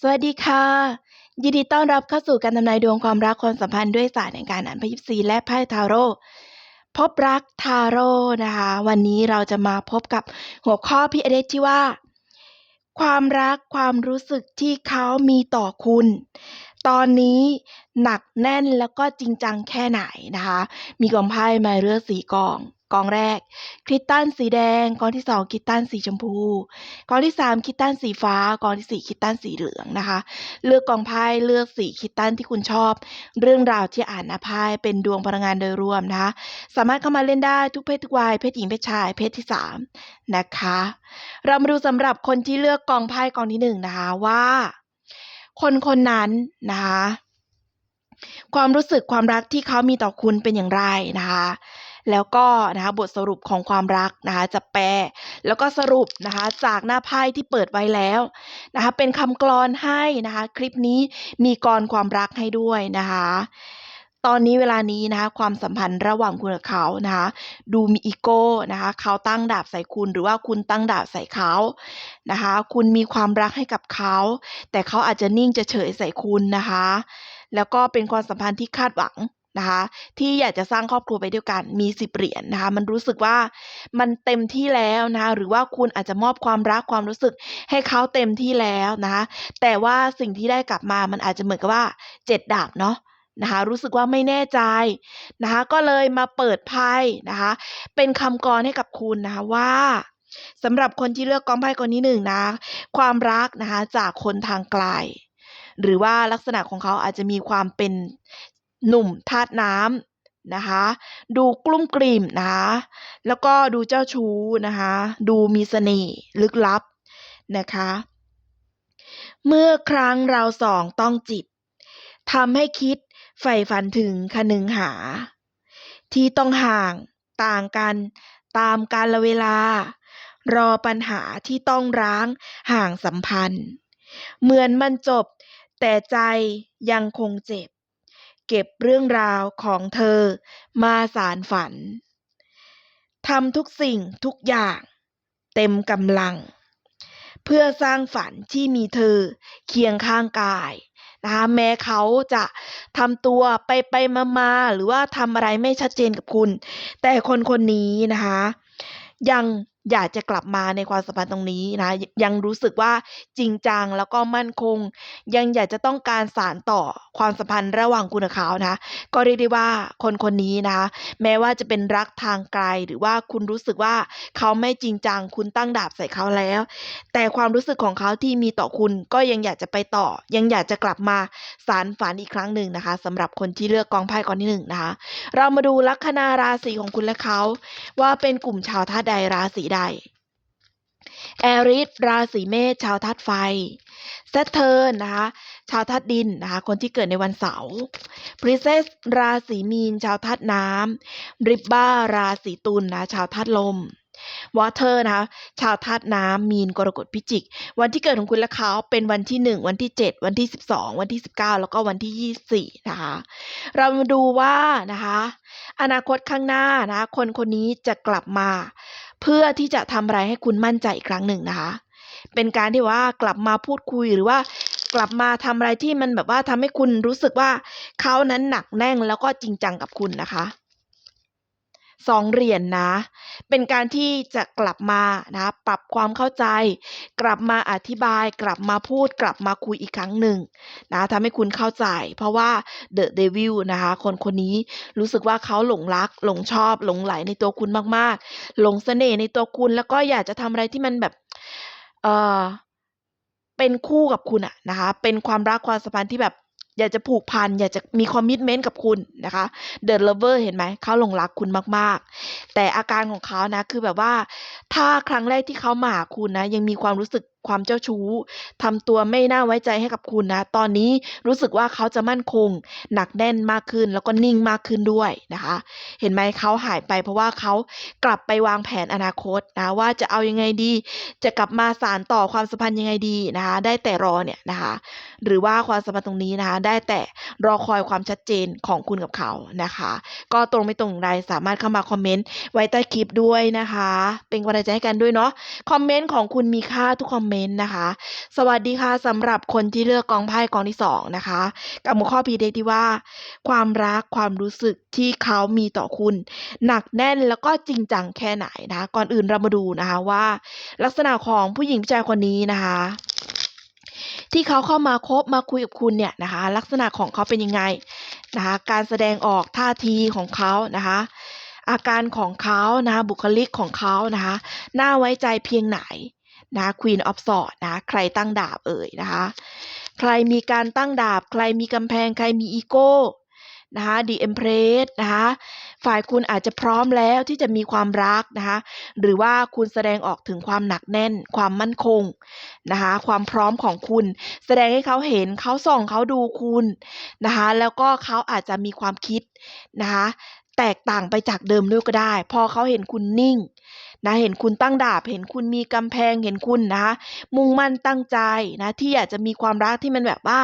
สวัสดีค่ะ ยินดีต้อนรับเข้าสู่การทำนายดวงความรักความสัมพันธ์ด้วยศาสตร์แห่งการอ่านไพ่ยิปซีและไพ่ทาโร่พบรักทาโร่นะคะ วันนี้เราจะมาพบกับหัวข้อพิเดชที่ว่า ความรักความรู้สึกที่เขามีต่อคุณ ตอนนี้หนักแน่นแล้วก็จริงจังแค่ไหนนะคะ มีกองไพ่มาเลือกสีกอง กองแรกคริสตัลสีแดง กองที่สองคริสตัลสีชมพู กองที่สามคริสตัลสีฟ้า กองที่สี่คริสตัลสีเหลืองนะคะ เลือกกองไพ่เลือกสีคริสตัลที่คุณชอบ เรื่องราวที่อ่านนะไพ่เป็นดวงพลังงานโดยรวมนะคะสามารถเข้ามาเล่นได้ทุกเพศทุกวัยเพศหญิงเพศชายเพศที่สามนะคะ เรามาดูสำหรับคนที่เลือกกองไพ่กองที่หนึ่งนะคะว่า คนคนนั้นนะคะความรู้สึกความรักที่เขามีต่อคุณเป็นอย่างไรนะคะ แล้วก็นะคะบทสรุปของความรักนะคะจะแปล แล้วก็สรุปนะคะจากหน้าไพ่ที่เปิดไว้แล้วนะคะเป็นคำกลอนให้นะคะคลิปนี้มีกรความรักให้ด้วยนะคะตอนนี้เวลานี้นะคะความสัมพันธ์ระหว่างคุณกับเขานะคะดูมีอีโก้นะคะเขาตั้งดาบใส่คุณหรือว่าคุณตั้งดาบใส่เขานะคะคุณมีความรักให้กับเขา แต่เขาอาจจะนิ่งจะเฉยใส่คุณนะคะ แล้วก็เป็นความสัมพันธ์ที่คาดหวัง นะคะ ที่อยากจะสร้างครอบครัวไปด้วยกันมีสิบเหรียญนะคะ มันรู้สึกว่ามันเต็มที่แล้วนะคะหรือว่าคุณอาจจะมอบความรักความรู้สึกให้เขาเต็มที่แล้วนะคะ แต่ว่าสิ่งที่ได้กลับมามันอาจจะเหมือนกับว่าเจ็ดดาบเนาะนะคะรู้สึกว่าไม่แน่ใจนะคะก็เลยมาเปิดไพ่นะคะเป็นคำกรให้กับคุณนะคะว่าสำหรับคนที่เลือกกองไพ่กองนี้หนึ่งนะความรักนะคะจากคนทางไกลหรือว่าลักษณะของเขาอาจจะมีความเป็น หนุ่มธาตุน้ำนะคะ ดูกลุ้มกลิ่มนะคะแล้วก็ดูเจ้าชู้นะคะ ดูมีเสน่ห์ลึกลับนะคะ เมื่อครั้งเราสองต้องจิตทำให้คิดใฝ่ฝันถึงคนึงหา ที่ต้องห่างต่างกันตามกาลเวลา รอปัญหาที่ต้องร้างห่างสัมพันธ์ เหมือนมันจบแต่ใจยังคงเจ็บ เก็บเรื่องราวของเธอมาสารฝันทำทุกสิ่งทุกอย่าง เต็มกำลัง เพื่อสร้างฝันที่มีเธอเคียงข้างกายนะคะแม้เขาจะทำตัวไปไปมามาหรือว่าทำอะไรไม่ชัดเจนกับคุณ แต่คนคนนี้นะคะ ยัง อยากจะกลับมาในความสัมพันธ์ตรงนี้นะยังรู้สึกว่าจริงจังแล้วก็มั่นคง ยังอยากจะต้องการสารต่อความสัมพันธ์ระหว่างคุณกับเขานะ ก็เรียกได้ว่าคนคนนี้นะคะแม้ว่าจะเป็นรักทางไกลหรือว่าคุณรู้สึกว่าเขาไม่จริงจังคุณตั้งดาบใส่เขาแล้ว แต่ความรู้สึกของเขาที่มีต่อคุณก็ยังอยากจะไปต่อ ยังอยากจะกลับมาสารฝันอีกครั้งหนึ่งนะคะสำหรับคนที่เลือกกองไพ่กองที่หนึ่งนะคะ เรามาดูลัคนาราศีของคุณและเขาว่าเป็นกลุ่มชาวธาตุใดราศีใดแอริสราศีเมษชาวธาตุไฟเซตเทิร์นนะคะชาวธาตุดินนะคะคนที่เกิดในวันเสาร์พริเซสราศีมีน ชาวธาตุน้ำริบบ้าราศีตุลนะชาวธาตุลมวอเตอร์นะคะชาวธาตุน้ำมีนกรกฎพิจิก วันที่เกิดของคุณและเขาเป็นวันที่ 1 วันที่ 7 วันที่ 12 วันที่ 19 แล้วก็วันที่ 24 นะคะ เรามาดูว่านะคะ อนาคตข้างหน้านะคนคนนี้จะกลับมา พื่อที่จะทำอะไรให้คุณมั่นใจอีกครั้งหนึ่งนะคะ เป็นการที่ว่ากลับมาพูดคุยหรือว่ากลับมาทำอะไรที่มันแบบว่าทำให้คุณรู้สึกว่าเขานั้นหนักแน่นแล้วก็จริงจังกับคุณนะคะ สองเหรียญนนะ เป็นการที่จะกลับมานะ ปรับความเข้าใจ กลับมาอธิบาย กลับมาพูด กลับมาคุยอีกครั้งหนึ่งนะทำให้คุณเข้าใจ เพราะว่าเดอะเดวิลนะคะ คนคนนี้รู้สึกว่าเขาหลงรัก หลงชอบ หลงไหลในตัวคุณมากๆ หลงเสน่ห์ในตัวคุณ แล้วก็อยากจะทำอะไรที่มันแบบ เออเป็นคู่กับคุณอะนะคะ เป็นความรักความสัมพันธ์ที่แบบ อยากจะผูกพัน อยากจะมีคอมมิชเมนต์กับคุณนะคะเดินเลเวอร์เห็นไหมเขาหลงรักคุณมากๆ แต่อาการของเขานะคือแบบว่า ถ้าครั้งแรกที่เขามาคุณนะยังมีความรู้สึก ความเจ้าชู้ทำตัวไม่น่าไว้ใจให้กับคุณนะ ตอนนี้รู้สึกว่าเขาจะมั่นคง หนักแน่นมากขึ้นแล้วก็นิ่งมากขึ้นด้วยนะคะ เห็นไหมเขาหายไปเพราะว่าเขากลับไปวางแผนอนาคตนะว่าจะเอายังไงดี จะกลับมาสารต่อความสัมพันธ์ยังไงดีนะคะ ได้แต่รอเนี่ยนะคะ หรือว่าความสัมพันธ์ตรงนี้นะคะ ได้แต่รอคอยความชัดเจนของคุณกับเขานะคะ ก็ตรงไม่ตรงใดสามารถเข้ามาคอมเมนต์ไว้ใต้คลิปด้วยนะคะ เป็นกำลังใจให้กันด้วยเนาะคอมเมนต์ของคุณมีค่าทุกคอมเมเมนต์นะคะ สวัสดีค่ะสำหรับคนที่เลือกกองไพ่กองที่สองนะคะ กับหัวข้อพีเดที่ว่า ความรักความรู้สึกที่เขามีต่อคุณ หนักแน่นแล้วก็จริงจังแค่ไหนนะก่อนอื่นเรามาดูนะคะว่า ลักษณะของผู้หญิงผู้ชายคนนี้นะคะที่เขาเข้ามาคบมาคุยกับคุณเนี่ยนะคะ ลักษณะของเขาเป็นยังไงนะคะ การแสดงออกท่าทีของเขานะคะ อาการของเขานะคะบุคลิกของเขานะคะ น่าไว้ใจเพียงไหน นะ Queen of Swords นะ ใครตั้งดาบเอ่ยนะคะ ใครมีการตั้งดาบ ใครมีกำแพง ใครมีอีโก้นะคะ The Empress นะคะ ฝ่ายคุณอาจจะพร้อมแล้วที่จะมีความรักนะคะ หรือว่าคุณแสดงออกถึงความหนักแน่น ความมั่นคงนะคะ ความพร้อมของคุณ แสดงให้เขาเห็นเขาส่องเขาดูคุณนะคะ แล้วก็เขาอาจจะมีความคิดนะคะ แตกต่างไปจากเดิมด้วยก็ได้ พอเขาเห็นคุณนิ่งนะเห็นคุณตั้งดาบ เห็นคุณมีกำแพงเห็นคุณนะคะมุ่งมั่นตั้งใจนะที่อยากจะมีความรักที่มันแบบว่า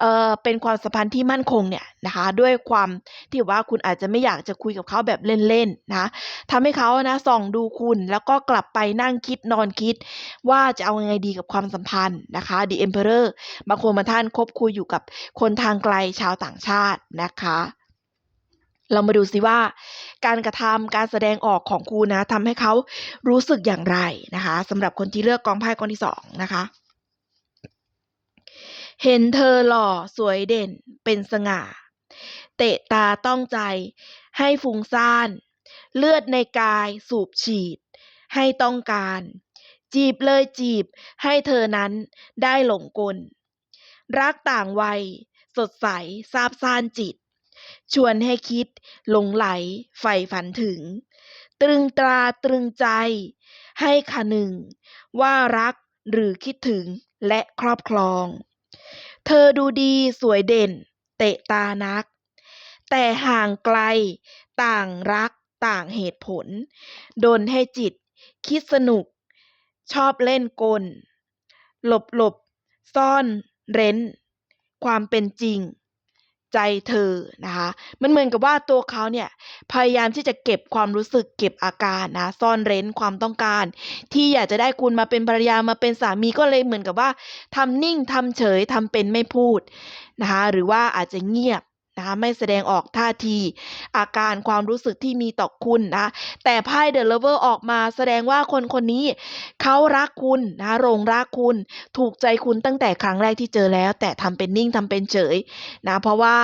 เออเป็นความสัมพันธ์ที่มั่นคงเนี่ยนะคะด้วยความที่ว่าคุณอาจจะไม่อยากจะคุยกับเขาแบบเล่นๆนะทำให้เขานะส่องดูคุณแล้วก็กลับไปนั่งคิดนอนคิด ว่าจะเอาไงดีกับความสัมพันธ์นะคะ The Emperor บางคนบางท่านคบคุยอยู่กับคนทางไกลชาวต่างชาตินะคะ เรามาดูซิว่า การกระทำการแสดงออกของคุณนะทำให้เขารู้สึกอย่างไรนะคะสำหรับคนที่เลือกกองไพ่กองที่สองนะคะเห็นเธอหล่อสวยเด่นเป็นสง่า เตะตาต้องใจ ให้ฟุ้งซ่าน เลือดในกายสูบฉีด ให้ต้องการ จีบเลยจีบให้เธอนั้นได้หลงกล รักต่างวัย สดใสซาบซ่านจิต ชวนให้คิดหลงไหลใฝ่ฝันถึง ตรึงตราตรึงใจ ให้คนึงว่ารักหรือคิดถึงและครอบครอง เธอดูดีสวยเด่น เตะตานัก แต่ห่างไกลต่างรักต่างเหตุผล ดนให้จิต คิดสนุก ชอบเล่นกล หลบหลบซ่อนเร้น ความเป็นจริง ใจเธอนะคะ มันเหมือนกับว่าตัวเขาเนี่ยพยายามที่จะเก็บความรู้สึกเก็บอาการนะ ซ่อนเร้นความต้องการ ที่อยากจะได้คุณมาเป็นภรรยามาเป็นสามีก็เลยเหมือนกับว่าทำนิ่งทำเฉยทำเป็นไม่พูดนะคะ หรือว่าอาจจะเงียบ นะไม่แสดงออกท่าที อาการความรู้สึกที่มีต่อคุณนะแต่ไพ่เดอะเลเวอร์ออกมาแสดงว่าคนคนนี้เขารักคุณนะรงรักคุณ ถูกใจคุณตั้งแต่ครั้งแรกที่เจอแล้ว แต่ทำเป็นนิ่งทำเป็นเฉยนะเพราะว่า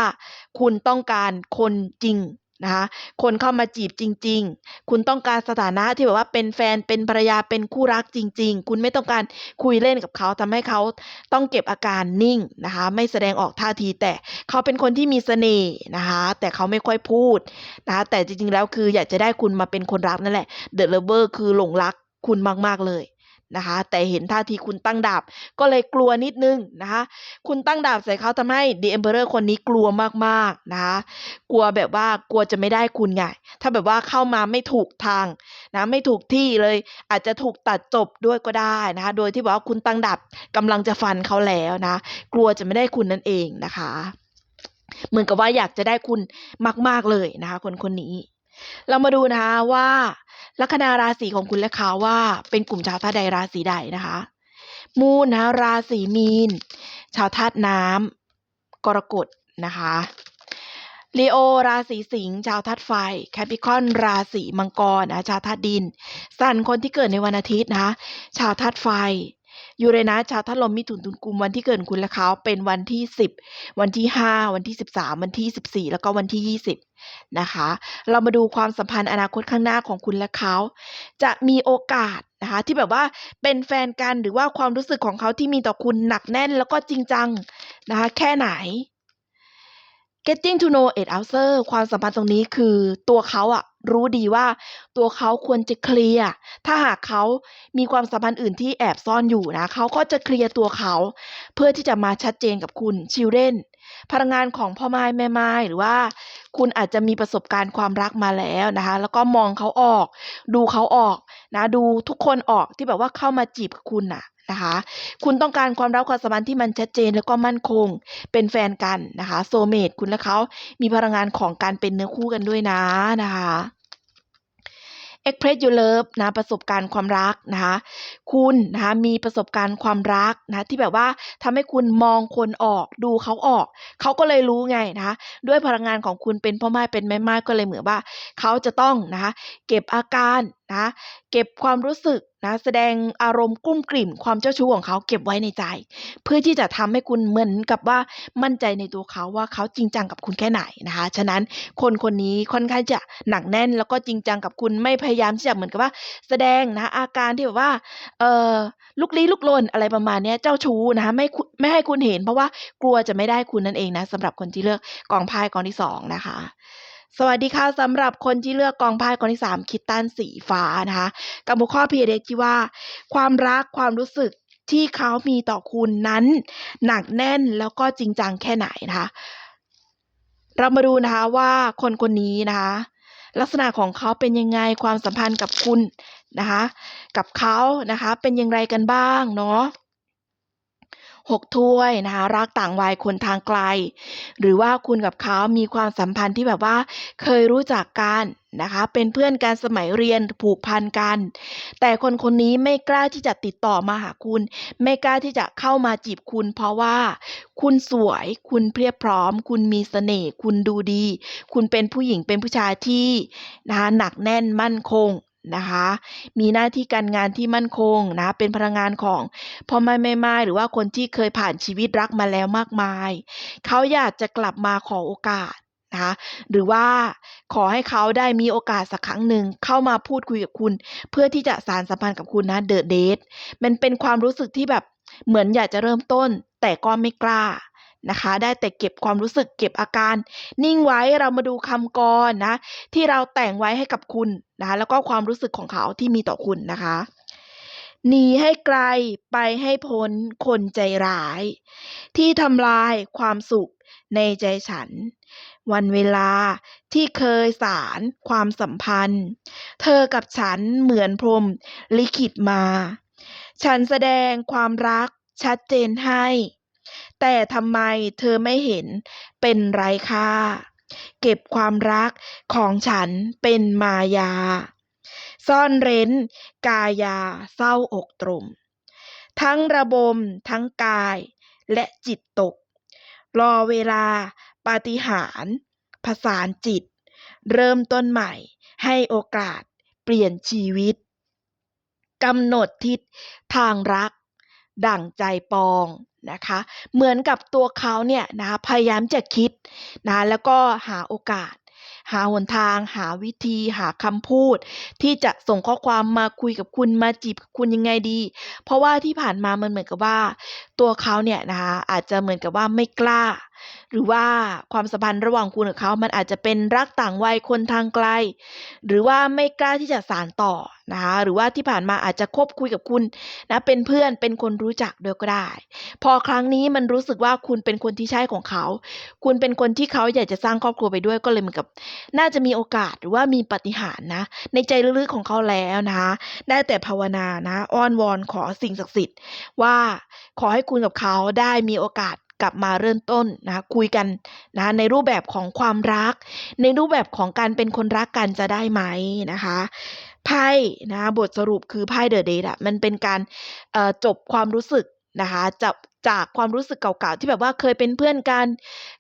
คุณต้องการคนจริง นะคะคนเข้ามาจีบจริง ๆ คุณต้องการสถานะที่แบบว่าเป็นแฟนเป็นภรรยาเป็นคู่รักจริง ๆ คุณไม่ต้องการคุยเล่นกับเขาทำให้เขาต้องเก็บอาการนิ่งนะคะไม่แสดงออกท่าทีแต่เขาเป็นคนที่มีเสน่ห์นะคะแต่เขาไม่ค่อยพูดนะคะแต่จริงๆแล้วคืออยากจะได้คุณมาเป็นคนรักนั่นแหละเดอะเลเวอร์คือหลงรักคุณมากๆเลย นะคะ แต่เห็นท่าทีคุณตั้งดาบก็เลยกลัวนิดนึงนะคะ คุณตั้งดาบใส่เขาทำให้ The Emperor คนนี้กลัวมากๆนะคะ กลัวแบบว่ากลัวจะไม่ได้คุณไงถ้าแบบว่าเข้ามาไม่ถูกทางนะไม่ถูกที่เลย อาจจะถูกตัดจบด้วยก็ได้นะคะ โดยที่บอกว่าคุณตั้งดาบกำลังจะฟันเขาแล้วนะ กลัวจะไม่ได้คุณนั่นเองนะคะ เหมือนกับว่าอยากจะได้คุณมาก ๆเลยนะคะ คนคนนี้ เรามาดูนะคะว่าลัคนาราศีของคุณและเขาว่า เป็นกลุ่มชาวธาตุใดราศีใดนะคะ มูนนะราศีมีน ชาวธาตุน้ำกรกฎนะคะลีโอราศีสิงห์ชาวธาตุไฟ แคปิคอนราศีมังกรนะชาวธาตุดิน สันคนที่เกิดในวันอาทิตย์นะคะชาวธาตุไฟ ยูเรนัสชาวธาตุลมมิถุนตุลกุมวันที่เกิดคุณและเขาเป็นวันที่ 10 วันที่ 5 วันที่ 13 วันที่ 14 แล้วก็วันที่ 20 นะคะ เรามาดูความสัมพันธ์อนาคตข้างหน้าของคุณและเขา จะมีโอกาสนะคะที่แบบว่าเป็นแฟนกันหรือว่าความรู้สึกของเขาที่มีต่อคุณหนักแน่นแล้วก็จริงจังนะคะแค่ไหน getting to know it outer ความสัมพันธ์ตรงนี้คือตัวเขาอะ รู้ดีว่าตัวเขาควรจะเคลียร์ถ้าหากเขามีความสัมพันธ์อื่นที่แอบซ่อนอยู่นะเขาก็จะเคลียร์ตัวเขา เพื่อที่จะมาชัดเจนกับคุณชิลเดนพลังงานของพ่อไม้แม่ไม้หรือว่า คุณอาจจะมีประสบการณ์ความรักมาแล้วนะคะ แล้วก็มองเขาออก ดูเขาออกนะดูทุกคนออกที่แบบว่าเข้ามาจีบคุณน่ะนะคะ คุณต้องการความรักความสัมพันธ์ที่มันชัดเจนแล้วก็มั่นคง เป็นแฟนกันนะคะ โซเมตคุณและเขามีพลังงานของการเป็นเนื้อคู่กันด้วยนะนะคะ express your love นะประสบการณ์ความรักนะคะคุณนะคะมีประสบการณ์ความรักนะที่แบบว่าทำให้คุณมองคนออกดูเขาออก เขาก็เลยรู้ไงนะคะด้วยพลังงานของคุณเป็นพ่อไม้เป็นแม่ไม้ก็เลยเหมือนว่า เขาจะต้องนะคะเก็บอาการนะเก็บความรู้สึกนะแสดงอารมณ์กุ้มกลิ่ม ความเจ้าชู้ของเขาเก็บไว้ในใจ เพื่อที่จะทำให้คุณเหมือนกับว่ามั่นใจในตัวเขาว่าเขาจริงจังกับคุณแค่ไหนนะคะฉะนั้นคนคนนี้ค่อนข้างจะหนักแน่น แล้วก็จริงจังกับคุณไม่พยายามที่จะเหมือนกับว่า แสดงนะอาการที่แบบว่าเออลุกลี้ลุกลนอะไรประมาณนี้เจ้าชู้นะคะไม่ไม่ให้คุณเห็น เพราะว่ากลัวจะไม่ได้คุณนั่นเองนะสำหรับคนที่เลือกกองไพ่กองที่สองนะคะ สวัสดีค่ะสำหรับคนที่เลือกกองไพ่กองที่สามคิดตันสีฟ้านะคะกับหัวข้อพีเด็กที่ว่า ความรักความรู้สึกที่เขามีต่อคุณนั้น หนักแน่นแล้วก็จริงจังแค่ไหนนะคะ เรามาดูนะคะว่าคนคนนี้นะคะ ลักษณะของเขาเป็นยังไงความสัมพันธ์กับคุณนะคะ กับเขานะคะ เป็นอย่างไรกันบ้างเนาะ หกถ้วยนะคะ รักต่างวัยคนทางไกล หรือว่าคุณกับเขามีความสัมพันธ์ที่แบบว่าเคยรู้จักกันนะคะ เป็นเพื่อนกันสมัยเรียนผูกพันกัน แต่คนคนนี้ไม่กล้าที่จะติดต่อมาหาคุณ ไม่กล้าที่จะเข้ามาจีบคุณ เพราะว่า คุณสวย คุณเพรียบพร้อม คุณมีเสน่ห์ คุณดูดี คุณเป็นผู้หญิงเป็นผู้ชายที่นะคะหนักแน่นมั่นคง นะคะ มีหน้าที่การงานที่มั่นคงนะ เป็นพลังงานของพ่อแม่แม่ไม้หรือว่าคนที่เคยผ่านชีวิตรักมาแล้วมากมาย เขาอยากจะกลับมาขอโอกาสนะคะหรือว่าขอให้เขาได้มีโอกาสสักครั้งหนึ่งเข้ามาพูดคุยกับคุณ เพื่อที่จะสารสัมพันธ์กับคุณนะเดอะเดทมันเป็นความรู้สึกที่แบบเหมือนอยากจะเริ่มต้นแต่ก็ไม่กล้า นะคะ ได้แต่เก็บความรู้สึกเก็บอาการ นิ่งไว้เรามาดูคำกรนะ ที่เราแต่งไว้ให้กับคุณนะคะแล้วก็ความรู้สึกของเขาที่มีต่อคุณนะคะหนีให้ไกลไปให้พ้นคนใจร้าย ที่ทำลายความสุขในใจฉัน วันเวลาที่เคยสารความสัมพันธ์ เธอกับฉันเหมือนพรมลิขิตมา ฉันแสดงความรักชัดเจนให้ แต่ทำไมเธอไม่เห็นเป็นไรค่าเก็บความรักของฉันเป็นมายา ซ่อนเร้น กายาเศร้าอกตรม ทั้งระบมทั้งกายและจิตตก รอเวลาปาฏิหาริย์ผสานจิต เริ่มต้นใหม่ให้โอกาสเปลี่ยนชีวิตกำหนดทิศทางรัก ดั่งใจปองนะคะเหมือนกับตัวเขาเนี่ยนะพยายามจะคิดนะแล้วก็หาโอกาส หาหนทาง หาวิธี หาคำพูด ที่จะส่งข้อความมาคุยกับคุณมาจีบคุณยังไงดี เพราะว่าที่ผ่านมามันเหมือนกับว่า ตัวเขาเนี่ยนะคะอาจจะเหมือนกับว่าไม่กล้าหรือว่าความสัมพันธ์ระหว่างคุณกับเขา มันอาจจะเป็นรักต่างวัยคนทางไกล หรือว่าไม่กล้าที่จะสานต่อนะคะ หรือว่าที่ผ่านมาอาจจะคบคุยกับคุณนะเป็นเพื่อนเป็นคนรู้จักด้วยก็ได้ พอครั้งนี้มันรู้สึกว่าคุณเป็นคนที่ใช่ของเขา คุณเป็นคนที่เขาอยากจะสร้างครอบครัวไปด้วยก็เลยเหมือนกับ น่าจะมีโอกาสหรือว่ามีปฏิหารนะ ในใจลึกๆของเขาแล้วนะคะได้แต่ภาวนานะอ้อนวอนขอสิ่งศักดิ์สิทธิ์ว่าขอให้คุณกับเขาได้มีโอกาส กลับมาเริ่มต้นนะคุยกันนะในรูปแบบของความรัก ในรูปแบบของการเป็นคนรักกันจะได้ไหมนะคะไพ่นะบทสรุปคือไพ่เดอะเดทอะมันเป็นการจบความรู้สึก นะคะจับจากความรู้สึกเก่าๆที่แบบว่าเคยเป็นเพื่อนกัน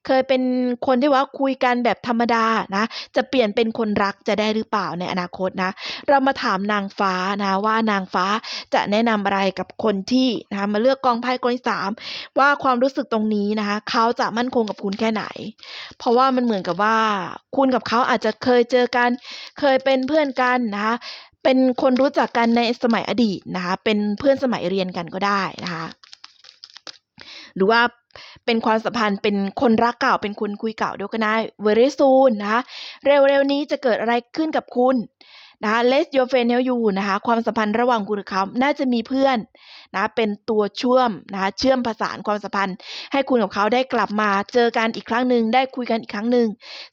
เคยเป็นคนที่ว่าคุยกันแบบธรรมดานะจะเปลี่ยนเป็นคนรักจะได้หรือเปล่าในอนาคตนะ เรามาถามนางฟ้านะว่านางฟ้าจะแนะนำอะไรกับคนที่นะคะมาเลือกกองไพ่กองที่สามว่าความรู้สึกตรงนี้นะคะเขาจะมั่นคงกับคุณแค่ไหน เพราะว่ามันเหมือนกับว่า คุณกับเขาอาจจะเคยเจอกัน เคยเป็นเพื่อนกันนะคะเป็นคนรู้จักกันในสมัยอดีตนะคะเป็นเพื่อนสมัยเรียนกันก็ได้นะคะ หรือว่าเป็นความสัมพันธ์เป็นคนรักเก่าเป็นคนคุยเก่าด้วยก็ได้ very soon นะคะเร็วๆนี้จะเกิดอะไรขึ้นกับคุณ นะคะ let your friend help you นะคะ ความสัมพันธ์ระหว่างคุณกับเขาน่าจะมีเพื่อนนะเป็นตัวเชื่อมนะคะเชื่อมประสานความสัมพันธ์ ให้คุณกับเขาได้กลับมาเจอกันอีกครั้งหนึ่งได้คุยกันอีกครั้งหนึ่ง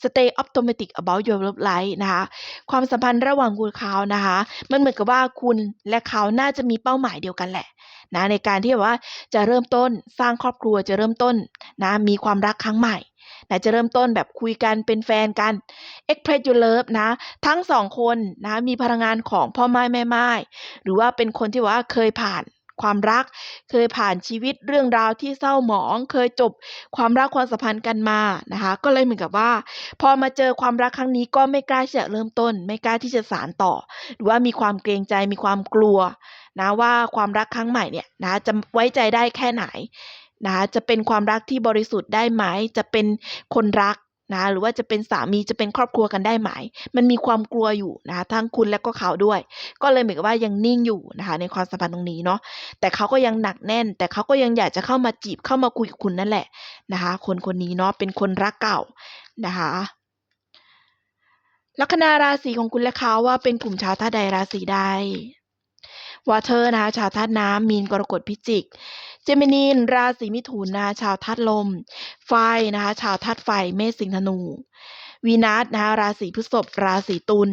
stay optimistic about your love life นะคะความสัมพันธ์ระหว่างคุณกับเขานะคะมันเหมือนกับว่าคุณและเขาน่าจะมีเป้าหมายเดียวกันแหละนะในการที่แบบว่าจะเริ่มต้นสร้างครอบครัวจะเริ่มต้นนะมีความรักครั้งใหม่ นะจะเริ่มต้นแบบคุยกันเป็นแฟนกัน express your love นะ ทั้งสองคนนะมีพลังงานของพ่อไม้แม่ไม้หรือว่าเป็นคนที่ว่าเคยผ่านความรัก เคยผ่านชีวิตเรื่องราวที่เศร้าหมอง เคยจบความรักความสัมพันธ์กันมานะคะ ก็เลยเหมือนกับว่า พอมาเจอความรักครั้งนี้ก็ไม่กล้าที่จะเริ่มต้น ไม่กล้าที่จะสานต่อ หรือว่ามีความเกรงใจมีความกลัวนะว่าความรักครั้งใหม่เนี่ยนะจะไว้ใจได้แค่ไหน นะจะเป็นความรักที่บริสุทธิ์ได้ไหม จะเป็นคนรักนะหรือว่าจะเป็นสามีจะเป็นครอบครัวกันได้ไหม มันมีความกลัวอยู่นะคะทั้งคุณและก็เขาด้วย ก็เลยเหมือนกับว่ายังนิ่งอยู่นะคะในความสัมพันธ์ตรงนี้เนาะแต่เขาก็ยังหนักแน่น แต่เขาก็ยังอยากจะเข้ามาจีบเข้ามาคุยกับคุณนั่นแหละนะคะคนคนนี้เนาะเป็นคนรักเก่านะคะลัคนาราศีของคุณและเขาว่าเป็นกลุ่มชาวธาใดราศีใด วอเทอร์นะคะชาวธาตุน้ำมีนกรกฎพิจิกเจมินีนราศีมิถุนนะคะชาวธาตุลม ไฟนะคะชาวธาตุไฟเมษสิงห์ธนู วีนัสนะคะราศีพฤษภราศีตุล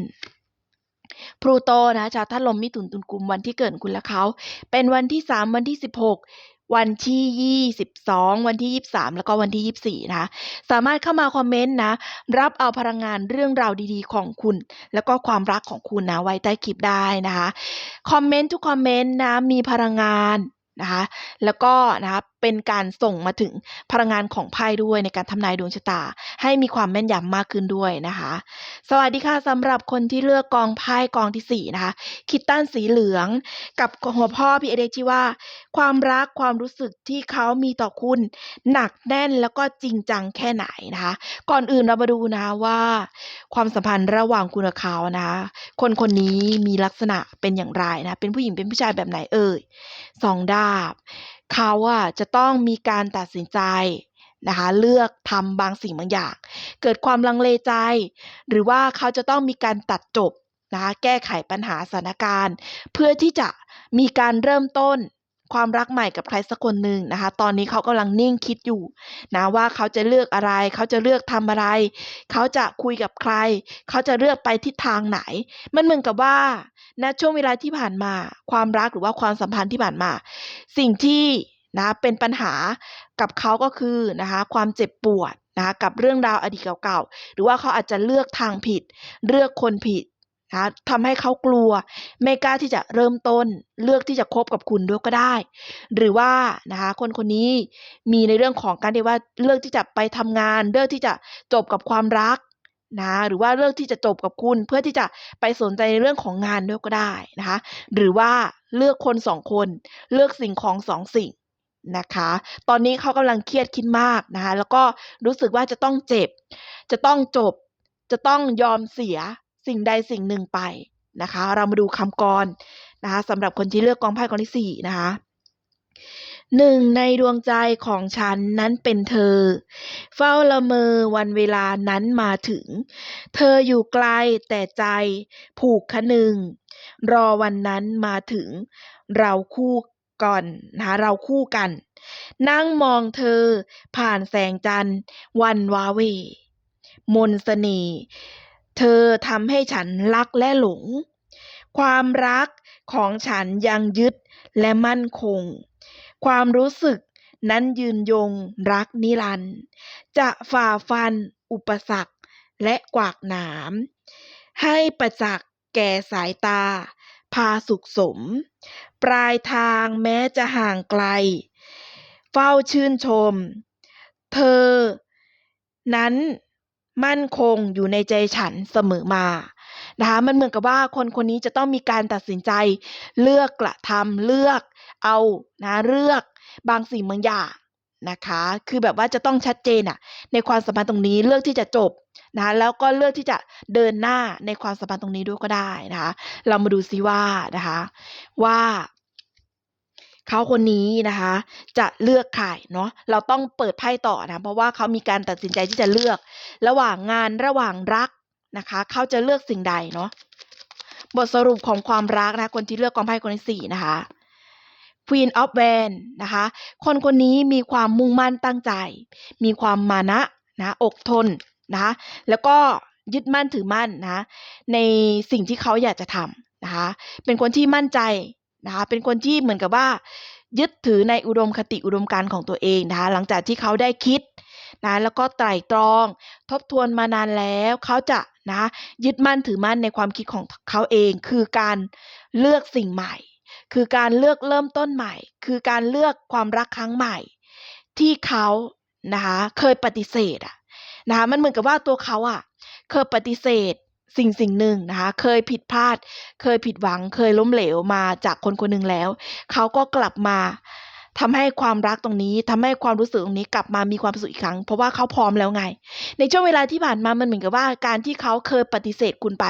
พลูโตนะคะชาวธาตุลมมิถุนตุลกุมวันที่เกิดคุณและเขา เป็นวันที่ 3 วันที่ 16 วันที่ 22 วันที่ 23 แล้วก็วันที่ 24 นะคะ สามารถเข้ามาคอมเมนต์นะ รับเอาพลังงานเรื่องราวดีๆ ของคุณ แล้วก็ความรักของคุณนะ ไว้ใต้คลิปได้นะคะ คอมเมนต์ทุกคอมเมนต์นะ มีพลังงานนะคะ แล้วก็นะคะเป็นการส่งมาถึงพลังงานของไพ่ด้วยในการทำนายดวงชะตา ให้มีความแม่นยำมากขึ้นด้วยนะคะ สวัสดีค่ะสำหรับคนที่เลือกกองไพ่กองที่4นะคะคิตตันสีเหลือง กับหัวพ่อพี่เอเดกที่ว่า ความรักความรู้สึกที่เขามีต่อคุณ หนักแน่นแล้วก็จริงจังแค่ไหนนะคะ ก่อนอื่นเรามาดูนะว่า ความสัมพันธ์ระหว่างคุณกับเขานะคะคนคนนี้มีลักษณะเป็นอย่างไรนะเป็นผู้หญิงเป็นผู้ชายแบบไหนเอ่ยสองดาบ เขาอะจะต้องมีการตัดสินใจนะคะเลือกทำบางสิ่งบางอย่าง เกิดความลังเลใจ หรือว่าเขาจะต้องมีการตัดจบนะคะแก้ไขปัญหาสถานการณ์ เพื่อที่จะมีการเริ่มต้น ความรักใหม่กับใครสักคนหนึ่งนะคะ ตอนนี้เขากำลังนิ่งคิดอยู่นะว่าเขาจะเลือกอะไร เขาจะเลือกทำอะไร เขาจะคุยกับใคร เขาจะเลือกไปทิศทางไหน มันเหมือนกับว่าณช่วงเวลาที่ผ่านมา ความรักหรือว่าความสัมพันธ์ที่ผ่านมา สิ่งที่นะเป็นปัญหากับเขาก็คือนะคะความเจ็บปวดนะคะกับเรื่องราวอดีตเก่าๆ หรือว่าเขาอาจจะเลือกทางผิด เลือกคนผิด นะทำให้เขากลัว ไม่กล้าที่จะเริ่มต้นเลือกที่จะคบกับคุณด้วยก็ได้ หรือว่านะคะคนคนนี้มีในเรื่องของการที่ว่าเลือกที่จะไปทำงาน เลือกที่จะจบกับความรักนะหรือว่าเลือกที่จะจบกับคุณ เพื่อที่จะไปสนใจในเรื่องของงานด้วยก็ได้นะคะ หรือว่าเลือกคนสองคน เลือกสิ่งของสองสิ่งนะคะ ตอนนี้เขากำลังเครียดคิดมากนะคะ แล้วก็รู้สึกว่าจะต้องเจ็บ จะต้องจบ จะต้องยอมเสีย สิ่งใดสิ่งหนึ่งไปนะคะ เรามาดูคำกรนะคะสำหรับคนที่เลือกกองไพ่กองที่สี่นะคะหนึ่งในดวงใจของฉันนั้นเป็นเธอ เฝ้าละเมอวันเวลานั้นมาถึง เธออยู่ไกลแต่ใจผูกคะนึง รอวันนั้นมาถึง เราคู่ก่อนนะคะเราคู่กัน นั่งมองเธอผ่านแสงจันทร์วันวาเว มนต์เสน่ห์ เธอทำให้ฉันรักและหลง ความรักของฉันยังยึดและมั่นคง ความรู้สึกนั้นยืนยงรักนิรันด์จะฝ่าฟัน อุปสรรคและกวากหนาม ให้ประจักษ์แก่สายตา พาสุขสม ปลายทางแม้จะห่างไกล เฝ้าชื่นชม เธอ นั้น มั่นคงอยู่ในใจฉันเสมอมานะคะมันเหมือนกับว่าคนคนนี้จะต้องมีการตัดสินใจ เลือกกระทำเลือกเอานะเลือกบางสิ่งบางอย่างนะคะ คือแบบว่าจะต้องชัดเจนอะในความสัมพันธ์ตรงนี้เลือกที่จะจบนะะแล้วก็เลือกที่จะเดินหน้าในความสัมพันธ์ตรงนี้ด้วยก็ได้นะคะ เรามาดูซิว่านะคะ ว่า เขาคนนี้นะคะ จะเลือกใครเนาะเราต้องเปิดไพ่ต่อนะเพราะว่าเขามีการตัดสินใจที่จะเลือก ระหว่างงานระหว่างรักนะคะเขาจะเลือกสิ่งใดเนาะบทสรุปของความรักนะคนที่เลือกกองไพ่คนที่สี่นะคะ Queen of w a n นะคะ คนคนนี้มีความมุ่งมั่นตั้งใจ มีความมานะนะอกทนนะแล้วก็ยึดมั่นถือมั่นนะในสิ่งที่เขาอยากจะทำนะคะเป็นคนที่มั่นใจ นะคะเป็นคนที่เหมือนกับว่า ยึดถือในอุดมคติอุดมการของตัวเองนะคะหลังจากที่เขาได้คิดนะแล้วก็ไตร่ตรอง ทบทวนมานานแล้วเขาจะนะยึดมั่นถือมั่นในความคิดของเขาเอง คือการเลือกสิ่งใหม่ คือการเลือกเริ่มต้นใหม่ คือการเลือกความรักครั้งใหม่ ที่เขานะคะเคยปฏิเสธอะนะคะมันเหมือนกับว่าตัวเขาอะเคยปฏิเสธ สิ่งสิ่งหนึ่งนะคะ เคยผิดพลาด เคยผิดหวัง เคยล้มเหลวมาจากคนคนหนึ่งแล้ว เขาก็กลับมา ทำให้ความรักตรงนี้ทำให้ความรู้สึกตรงนี้กลับมามีความสุขอีกครั้ง เพราะว่าเขาพร้อมแล้วไง ในช่วงเวลาที่ผ่านมามันเหมือนกับว่าการที่เขาเคยปฏิเสธคุณไป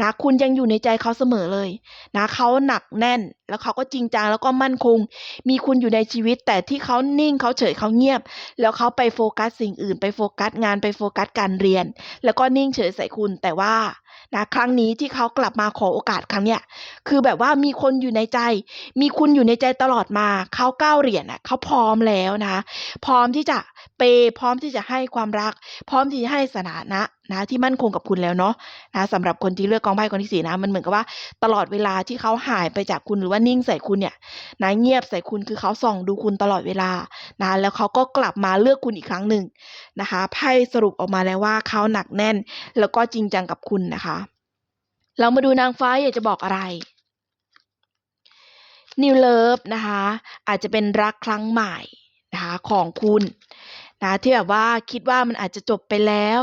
นะคุณยังอยู่ในใจเขาเสมอเลยนะเขาหนักแน่น แล้วเขาก็จริงจังแล้วก็มั่นคง มีคุณอยู่ในชีวิต แต่ที่เขานิ่งเขาเฉยเขาเงียบ แล้วเขาไปโฟกัสสิ่งอื่น ไปโฟกัสงานไปโฟกัสการเรียน แล้วก็นิ่งเฉยใส่คุณแต่ว่า นะครั้งนี้ที่เขากลับมาขอโอกาสครั้งเนี้ยคือแบบว่ามีคนอยู่ในใจ มีคุณอยู่ในใจตลอดมาเขาก้าวเหรียญอะเขาพร้อมแล้วนะพร้อมที่จะเปย์พร้อมที่จะให้ความรัก พร้อมที่จะให้สถานะนะที่มั่นคงกับคุณแล้วเนาะนะสำหรับคนที่เลือกกองไพ่กองที่สี่นะมันเหมือนกับว่าตลอดเวลาที่เขาหายไปจากคุณหรือว่านิ่งใส่คุณเนี่ยนะเงียบใส่คุณคือเขาส่องดูคุณตลอดเวลานะแล้วเขาก็กลับมาเลือกคุณอีกครั้งหนึ่งนะคะไพ่สรุปออกมาแล้วว่าเขาหนักแน่นแล้วก็จริงจังกับคุณนะคะเรามาดูนางฟ้าอยากจะบอกอะไร New Love นะคะอาจจะเป็นรักครั้งใหม่นะคะของคุณนะที่แบบว่าคิดว่ามันอาจจะจบไปแล้ว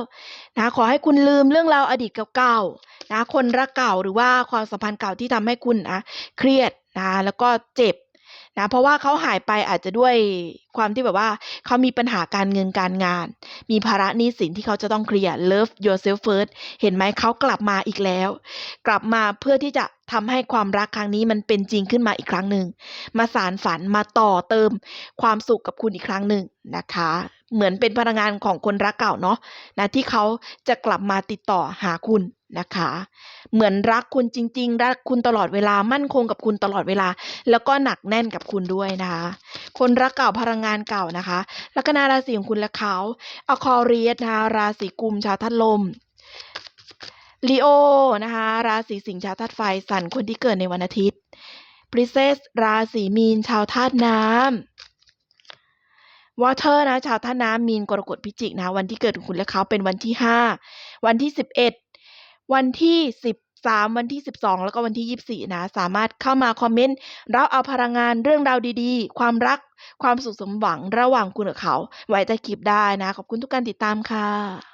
นะขอให้คุณลืมเรื่องราวอดีตเก่าๆนะคนรักเก่าหรือว่าความสัมพันธ์เก่าที่ทำให้คุณนะเครียดนะแล้วก็เจ็บ นะเพราะว่าเขาหายไปอาจจะด้วยความที่แบบว่าเขามีปัญหาการเงินการงาน มีภาระหนี้สินที่เขาจะต้องเคลียร์ love yourself first เห็นไหมเขากลับมาอีกแล้ว กลับมาเพื่อที่จะทำให้ความรักครั้งนี้มันเป็นจริงขึ้นมาอีกครั้งหนึ่งมาสารฝันมาต่อเติมความสุขกับคุณอีกครั้งหนึ่งนะคะ เหมือนเป็นพลังงานของคนรักเก่าเนาะนะที่เขาจะกลับมาติดต่อหาคุณนะคะ เหมือนรักคุณจริง ๆ รักคุณตลอดเวลามั่นคงกับคุณตลอดเวลา แล้วก็หนักแน่นกับคุณด้วยนะคะ คนรักเก่าพลังงานเก่านะคะลัคนาราศีของคุณและเขาอคอเรียสนะคะราศีกุมชาวธาตุลมลีโอนะคะราศีสิงห์ชาวธาตุไฟสันคนที่เกิดในวันอาทิตย์ปริเซสราศีมีนชาวธาตุน้ำ วอเตอร์นะชาวท่าน้ำมีนกรกฎพิจิกนะวันที่เกิดของคุณและเขาเป็นวันที่ห้าวันที่สิบเอ็ดวันที่สิบสามวันที่สิบสองแล้วก็วันที่ยี่สี่นะ สามารถเข้ามาคอมเมนต์เราเอาพลังงานเรื่องราวดีๆ ความรักความสุขสมหวังระหว่างคุณกับเขา ไว้ใต้คลิปได้นะ ขอบคุณทุกการติดตามค่ะ